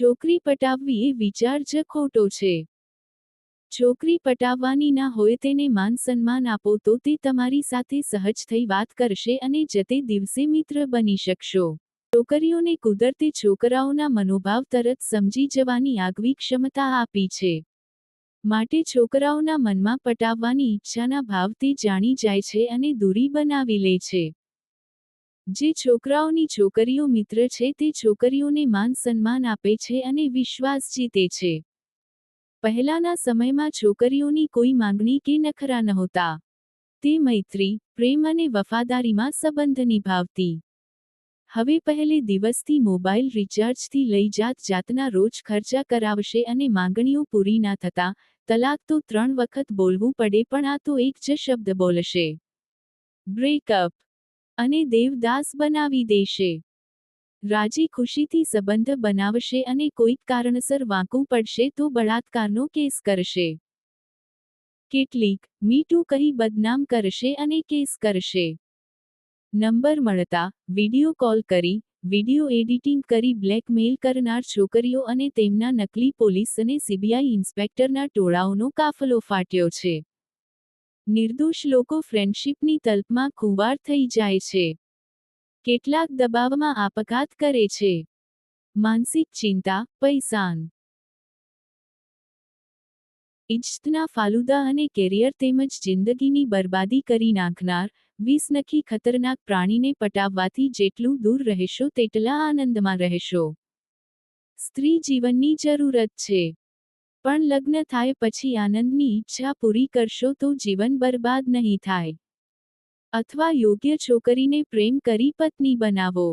છોકરી પટાવવી એ વિચાર જ ખોટો છે. છોકરી પટાવવાની ના હોય તેને માન સન્માન આપો તો તે તમારી સાથે સહજ થઈ વાત કરશે અને જતે દિવસે મિત્ર બની શકશો. છોકરીઓને કુદરતે છોકરાઓના મનોભાવ તરત સમજી જવાની આગવી ક્ષમતા આપી છે. માટે છોકરાઓના મનમાં પટાવવાની ઈચ્છાના ભાવ તે જાણી જાય છે અને દૂરી બનાવી લે છે. જે છોકરાઓની છોકરીઓ મિત્ર છે તે છોકરીઓને માન સન્માન આપે છે અને વિશ્વાસ જીતે છે. પહેલાના સમયમાં છોકરીઓની કોઈ માંગણી કે નખરા નહોતા. તે મૈત્રી, પ્રેમ અને વફાદારીમાં સંબંધ નિભાવતી. હવે પહેલે દિવસથી મોબાઈલ રિચાર્જથી લઈ જાત જાતના રોજ ખર્ચા કરાવશે અને માંગણીઓ પૂરી ના થતા, તલાક તો ત્રણ વખત બોલવું પડે પણ આ તો એક જ શબ્દ બોલશે. બ્રેકઅપ અને દેવદાસ બનાવી દેશે. રાજી ખુશીથી સંબંધ બનાવશે અને કોઈક કારણસર વાંકું પડશે તો બળાત્કારનો કેસ કરશે. કેટલીક મીટુ કહી બદનામ કરશે અને કેસ કરશે. નંબર મળતા વિડિયો કોલ કરી, વિડિયો એડિટિંગ કરી બ્લેકમેલ કરનાર છોકરીઓ અને તેમના નકલી પોલીસ અને સીબીઆઈ ઇન્સ્પેક્ટરના ટોળાઓનો કાફલો ફાટ્યો છે. નિર્દોષ લોકો ફ્રેન્ડશિપની તલ્પમાં ખુવાર થઈ જાય છે. કેટલાક દબાવમાં આપઘાત કરે છે. માનસિક ચિંતા પૈસાન ઇજ્જતના ફાલુદા અને કેરિયર તેમજ જિંદગીની બરબાદી કરી નાખનાર, વીસ નખી ખતરનાક પ્રાણીને પટાવવાથી જેટલું દૂર રહેશો તેટલા આનંદમાં રહેશો. સ્ત્રી જીવનની જરૂરત છે. પણ લગ્ન થાય પછી આનંદની ઈચ્છા પૂરી કરશો તો જીવન બરબાદ નહીં થાય. અથવા યોગ્ય છોકરીને પ્રેમ કરી પત્ની બનાવો.